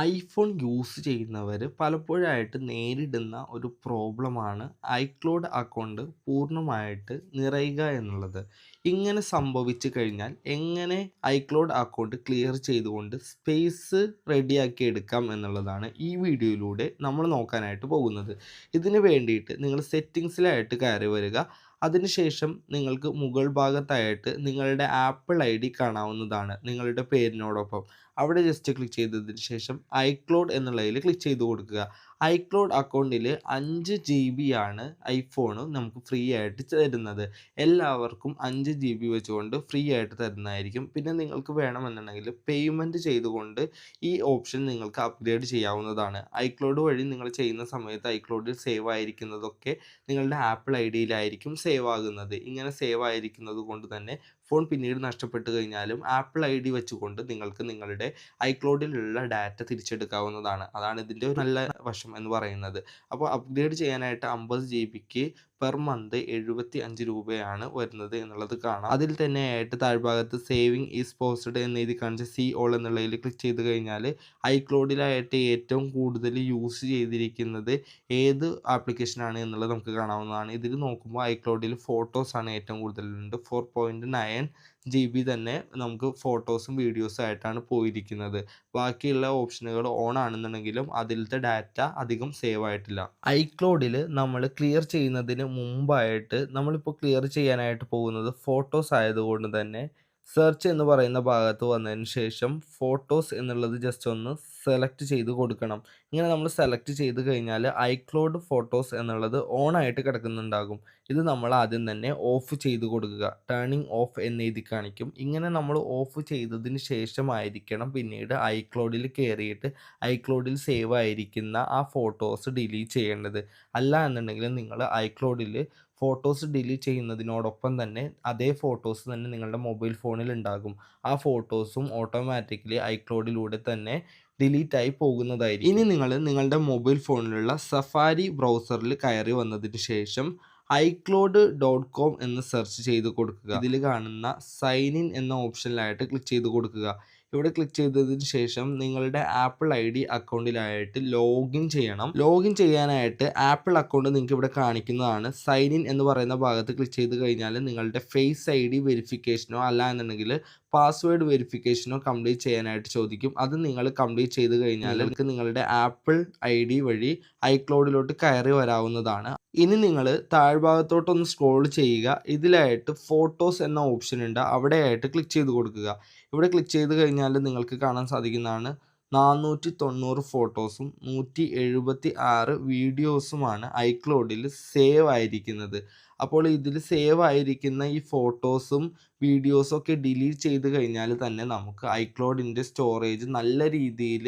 IPhone use ചെയ്യുന്നവർ പലപ്പോഴായിട്ട് നേരിടുന്ന ഒരു പ്രോബ്ലമാണ് ഐക്ലോഡ് അക്കൗണ്ട് പൂർണമായിട്ട് നിറയുക എന്നുള്ളത്. ഇങ്ങനെ സംഭവിച്ചു കഴിഞ്ഞാൽ എങ്ങനെ ഐക്ലോഡ് അക്കൗണ്ട് ക്ലിയർ ചെയ്തുകൊണ്ട് സ്പേസ് റെഡിയാക്കി എടുക്കാം എന്നുള്ളതാണ് ഈ വീഡിയോയിലൂടെ നമ്മൾ നോക്കാനായിട്ട് പോകുന്നത്. ഇതിന് വേണ്ടിയിട്ട് നിങ്ങൾ സെറ്റിങ്സിലായിട്ട് കയറി വരിക. അതിനുശേഷം നിങ്ങൾക്ക് മുകൾ ഭാഗത്തായിട്ട് നിങ്ങളുടെ ആപ്പിൾ ഐ ഡി കാണാവുന്നതാണ് നിങ്ങളുടെ പേരിനോടൊപ്പം. അവിടെ ജസ്റ്റ് ക്ലിക്ക് ചെയ്തതിന് ശേഷം ഐക്ലോഡ് എന്നുള്ളതിൽ ക്ലിക്ക് ചെയ്ത് കൊടുക്കുക. ഐക്ലോഡ് അക്കൗണ്ടിൽ അഞ്ച് ജി ബി ആണ് ഐഫോണ് നമുക്ക് ഫ്രീ ആയിട്ട് തരുന്നത്. എല്ലാവർക്കും അഞ്ച് ജി ബി വെച്ചുകൊണ്ട് ഫ്രീ ആയിട്ട് തരുന്നതായിരിക്കും. പിന്നെ നിങ്ങൾക്ക് വേണമെന്നുണ്ടെങ്കിൽ പേയ്മെന്റ് ചെയ്തുകൊണ്ട് ഈ ഓപ്ഷൻ നിങ്ങൾക്ക് അപ്ഗ്രേഡ് ചെയ്യാവുന്നതാണ്. ഐക്ലോഡ് വഴി നിങ്ങൾ ചെയ്യുന്ന സമയത്ത് ഐക്ലോഡിൽ സേവ് ആയിരിക്കുന്നതൊക്കെ നിങ്ങളുടെ ആപ്പിൾ ഐ ഡിയിലായിരിക്കും സേവ് ആകുന്നത്. ഇങ്ങനെ സേവ് ആയിരിക്കുന്നത് കൊണ്ട് തന്നെ ഫോൺ പിന്നീട് നഷ്ടപ്പെട്ടു കഴിഞ്ഞാലും ആപ്പിൾ ഐ ഡി വെച്ചുകൊണ്ട് നിങ്ങൾക്ക് നിങ്ങളുടെ ഐക്ലോഡിലുള്ള ഡാറ്റ തിരിച്ചെടുക്കാവുന്നതാണ്. അതാണ് ഇതിന്റെ ഒരു നല്ല വശം എന്ന് പറയുന്നത്. അപ്പോൾ അപ്ഗ്രേഡ് ചെയ്യാനായിട്ട് അമ്പത് ജി ബിക്ക് പെർ മന്ത് എഴുപത്തി അഞ്ച് രൂപയാണ് വരുന്നത് എന്നുള്ളത് കാണാം. അതിൽ തന്നെ ആയിട്ട് താഴ്ഭാഗത്ത് സേവിങ് ഈസ് പോസ്റ്റഡ് എന്ന് എഴുതി കാണിച്ച സി ഓൾ എന്നുള്ളതിൽ ക്ലിക്ക് ചെയ്ത് കഴിഞ്ഞാൽ ഐക്ലോഡിലായിട്ട് ഏറ്റവും കൂടുതൽ യൂസ് ചെയ്തിരിക്കുന്നത് ഏത് ആപ്ലിക്കേഷനാണ് എന്നുള്ളത് നമുക്ക് കാണാവുന്നതാണ്. ഇതിൽ നോക്കുമ്പോൾ ഐക്ലോഡിൽ ഫോട്ടോസാണ് ഏറ്റവും കൂടുതലുണ്ട് four point nine G B തന്നെ നമുക്ക് ഫോട്ടോസും വീഡിയോസും ആയിട്ടാണ് പോയിരിക്കുന്നത്. ബാക്കിയുള്ള ഓപ്ഷനുകൾ ഓൺ ആണെന്നുണ്ടെങ്കിലും അതിലത്തെ ഡാറ്റ അധികം സേവ് ആയിട്ടില്ല. ഐക്ലോഡിൽ നമ്മൾ ക്ലിയർ ചെയ്യുന്നതിന് മുമ്പായിട്ട് നമ്മളിപ്പോൾ ക്ലിയർ ചെയ്യാനായിട്ട് പോകുന്നത് ഫോട്ടോസ് ആയതുകൊണ്ട് തന്നെ സെർച്ച് എന്ന് പറയുന്ന ഭാഗത്ത് വന്നതിന് ശേഷം ഫോട്ടോസ് എന്നുള്ളത് ജസ്റ്റ് ഒന്ന് സെലക്ട് ചെയ്ത് കൊടുക്കണം. ഇങ്ങനെ നമ്മൾ സെലക്ട് ചെയ്ത് കഴിഞ്ഞാൽ ഐക്ലോഡ് ഫോട്ടോസ് എന്നുള്ളത് ഓൺ ആയിട്ട് കിടക്കുന്നുണ്ടാകും. ഇത് നമ്മൾ ആദ്യം തന്നെ ഓഫ് ചെയ്ത് കൊടുക്കുക. ടേണിംഗ് ഓഫ് എന്ന് എഴുതി കാണിക്കും. ഇങ്ങനെ നമ്മൾ ഓഫ് ചെയ്തതിന് ശേഷമായിരിക്കണം പിന്നീട് ഐക്ലോഡിൽ കയറിയിട്ട് ഐക്ലോഡിൽ സേവ് ആയിരിക്കുന്ന ആ ഫോട്ടോസ് ഡിലീറ്റ് ചെയ്യേണ്ടത്. അല്ല എന്നുണ്ടെങ്കിൽ നിങ്ങൾ ഐക്ലോഡിൽ ഫോട്ടോസ് ഡിലീറ്റ് ചെയ്യുന്നതിനോടൊപ്പം തന്നെ അതേ ഫോട്ടോസ് തന്നെ നിങ്ങളുടെ മൊബൈൽ ഫോണിൽ ഉണ്ടാകും. ആ ഫോട്ടോസും ഓട്ടോമാറ്റിക്കലി ഐക്ലോഡിലൂടെ തന്നെ ഡിലീറ്റ് ആയി പോകുന്നതായിരിക്കും. ഇനി നിങ്ങൾ നിങ്ങളുടെ മൊബൈൽ ഫോണിലുള്ള സഫാരി ബ്രൗസറിൽ കയറി വന്നതിന് ശേഷം ഐക്ലോഡ് ഡോട്ട് കോം എന്ന് സെർച്ച് ചെയ്ത് കൊടുക്കുക. ഇതിൽ കാണുന്ന സൈൻ ഇൻ എന്ന ഓപ്ഷനിലായിട്ട് ക്ലിക്ക് ചെയ്ത് കൊടുക്കുക. ഇവിടെ ക്ലിക്ക് ചെയ്തതിന് ശേഷം നിങ്ങളുടെ ആപ്പിൾ ഐ ഡി അക്കൗണ്ടിലായിട്ട് ലോഗിൻ ചെയ്യണം. ലോഗിൻ ചെയ്യാനായിട്ട് ആപ്പിൾ അക്കൗണ്ട് നിങ്ങൾക്ക് ഇവിടെ കാണിക്കുന്നതാണ്. സൈൻ ഇൻ എന്ന് പറയുന്ന ഭാഗത്ത് ക്ലിക്ക് ചെയ്ത് കഴിഞ്ഞാൽ നിങ്ങളുടെ ഫേസ് ഐ ഡി വെരിഫിക്കേഷനോ അല്ല എന്നുണ്ടെങ്കിൽ പാസ്വേഡ് വെരിഫിക്കേഷനോ കംപ്ലീറ്റ് ചെയ്യാനായിട്ട് ചോദിക്കും. അത് നിങ്ങൾ കംപ്ലീറ്റ് ചെയ്ത് കഴിഞ്ഞാൽ നിങ്ങൾക്ക് നിങ്ങളുടെ ആപ്പിൾ ഐ ഡി വഴി ഐക്ലോഡിലോട്ട് കയറി വരാവുന്നതാണ്. ഇനി നിങ്ങൾ താഴ്ഭാഗത്തോട്ടൊന്ന് സ്ക്രോൾ ചെയ്യുക. ഇതിലായിട്ട് ഫോട്ടോസ് എന്ന ഓപ്ഷൻ ഉണ്ട്. അവിടെയായിട്ട് ക്ലിക്ക് ചെയ്ത് കൊടുക്കുക. ഇവിടെ ക്ലിക്ക് ചെയ്ത് കഴിഞ്ഞാൽ നിങ്ങൾക്ക് കാണാൻ സാധിക്കുന്നതാണ് നാനൂറ്റി തൊണ്ണൂറ് ഫോട്ടോസും നൂറ്റി എഴുപത്തി ആറ് വീഡിയോസുമാണ് ഐക്ലോഡിൽ സേവ് ആയിരിക്കുന്നത്. അപ്പോൾ ഇതിൽ സേവ് ആയിരിക്കുന്ന ഈ ഫോട്ടോസും വീഡിയോസും ഒക്കെ ഡിലീറ്റ് ചെയ്ത് കഴിഞ്ഞാൽ തന്നെ നമുക്ക് ഐക്ലോഡിന്റെ സ്റ്റോറേജ് നല്ല രീതിയിൽ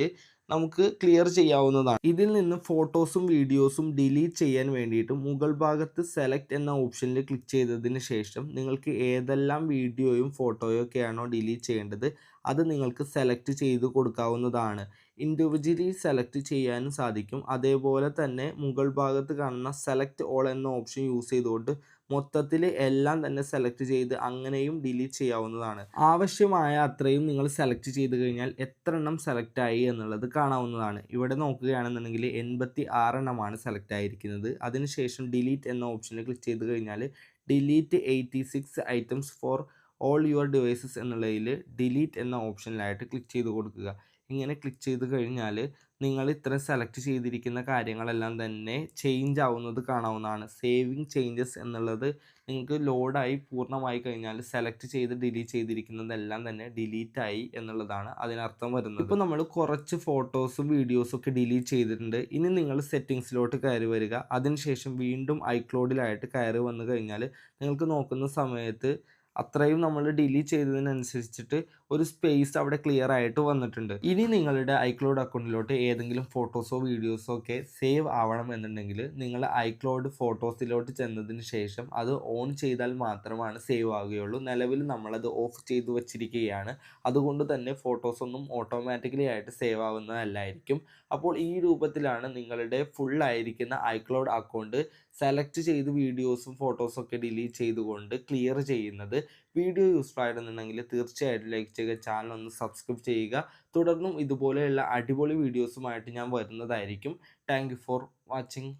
നമുക്ക് ക്ലിയർ ചെയ്യാവുന്നതാണ്. ഇതിൽ നിന്ന് ഫോട്ടോസും വീഡിയോസും ഡിലീറ്റ് ചെയ്യാൻ വേണ്ടിയിട്ട് മുകൾ ഭാഗത്ത് സെലക്ട് എന്ന ഓപ്ഷനിൽ ക്ലിക്ക് ചെയ്തതിന് ശേഷം നിങ്ങൾക്ക് ഏതെല്ലാം വീഡിയോയും ഫോട്ടോയും ഒക്കെയാണോ ഡിലീറ്റ് ചെയ്യേണ്ടത് അത് നിങ്ങൾക്ക് സെലക്ട് ചെയ്ത് കൊടുക്കാവുന്നതാണ്. ഇൻഡിവിജ്വലി സെലക്ട് ചെയ്യാനും സാധിക്കും. അതേപോലെ തന്നെ മുകൾ ഭാഗത്ത് കാണുന്ന സെലക്ട് ഓൾ എന്ന ഓപ്ഷൻ യൂസ് ചെയ്തുകൊണ്ട് മൊത്തത്തിൽ എല്ലാം തന്നെ സെലക്ട് ചെയ്ത് അങ്ങനെയും ഡിലീറ്റ് ചെയ്യാവുന്നതാണ്. ആവശ്യമായ അത്രയും നിങ്ങൾ സെലക്ട് ചെയ്ത് കഴിഞ്ഞാൽ എത്ര എണ്ണം സെലക്ട് ആയി എന്നുള്ളത് കാണാവുന്നതാണ്. ഇവിടെ നോക്കുകയാണെന്നുണ്ടെങ്കിൽ എൺപത്തി ആറെണ്ണമാണ് സെലക്ട് ആയിരിക്കുന്നത്. അതിനുശേഷം ഡിലീറ്റ് എന്ന ഓപ്ഷനിൽ ക്ലിക്ക് ചെയ്ത് കഴിഞ്ഞാൽ delete eighty six items for all your devices എന്നുള്ളതിൽ ഡിലീറ്റ് എന്ന ഓപ്ഷനിലായിട്ട് ക്ലിക്ക് ചെയ്ത് കൊടുക്കുക. ഇങ്ങനെ ക്ലിക്ക് ചെയ്ത് കഴിഞ്ഞാൽ നിങ്ങൾ ഇത്ര സെലക്ട് ചെയ്തിരിക്കുന്ന കാര്യങ്ങളെല്ലാം തന്നെ ചേഞ്ച് ആവുന്നത് കാണാവുന്നതാണ്. സേവിങ് ചേഞ്ചസ് എന്നുള്ളത് നിങ്ങൾക്ക് ലോഡായി പൂർണമായി കഴിഞ്ഞാൽ സെലക്ട് ചെയ്ത് ഡിലീറ്റ് ചെയ്തിരിക്കുന്നതെല്ലാം തന്നെ ഡിലീറ്റ് ആയി എന്നുള്ളതാണ് അതിനർത്ഥം വരുന്നത്. ഇപ്പോൾ നമ്മൾ കുറച്ച് ഫോട്ടോസും വീഡിയോസും ഒക്കെ ഡിലീറ്റ് ചെയ്തിട്ടുണ്ട്. ഇനി നിങ്ങൾ സെറ്റിങ്സിലോട്ട് കയറി വരിക. അതിനുശേഷം വീണ്ടും ഐക്ലോഡിലായിട്ട് കയറി വന്നു കഴിഞ്ഞാൽ നിങ്ങൾക്ക് നോക്കുന്ന സമയത്ത് അത്രയും നമ്മൾ ഡിലീറ്റ് ചെയ്തതിനനുസരിച്ചിട്ട് ഒരു സ്പേസ് അവിടെ ക്ലിയർ ആയിട്ട് വന്നിട്ടുണ്ട്. ഇനി നിങ്ങളുടെ ഐക്ലോഡ് അക്കൗണ്ടിലോട്ട് ഏതെങ്കിലും ഫോട്ടോസോ വീഡിയോസോ ഒക്കെ സേവ് ആവണം എന്നുണ്ടെങ്കിൽ നിങ്ങൾ ഐക്ലോഡ് ഫോട്ടോസിലോട്ട് ചെന്നതിന് ശേഷം അത് ഓൺ ചെയ്താൽ മാത്രമാണ് സേവ് ആവുകയുള്ളൂ. നിലവിൽ നമ്മളത് ഓഫ് ചെയ്തു വച്ചിരിക്കുകയാണ്. അതുകൊണ്ട് തന്നെ ഫോട്ടോസ് ഒന്നും ഓട്ടോമാറ്റിക്കലി ആയിട്ട് സേവ് ആവുന്നതല്ലായിരിക്കും. അപ്പോൾ ഈ രൂപത്തിലാണ് നിങ്ങളുടെ ഫുൾ ആയിരിക്കുന്ന ഐക്ലോഡ് അക്കൗണ്ട് സെലക്ട് ചെയ്ത് വീഡിയോസും ഫോട്ടോസും ഒക്കെ ഡിലീറ്റ് ചെയ്തുകൊണ്ട് ക്ലിയർ ചെയ്യുന്നത്. വീഡിയോ യൂസ്ഫുൾ ആയിരുന്നുണ്ടെങ്കിൽ തീർച്ചയായിട്ടും ലൈക്ക് ചെയ്യുക ചാനൽ ഒന്ന് സബ്സ്ക്രൈബ് ചെയ്യുക. തുടർന്നും ഇതുപോലെയുള്ള അടിപൊളി വീഡിയോസുമായിട്ട് ഞാൻ വരുന്നതായിരിക്കും. Thank for watching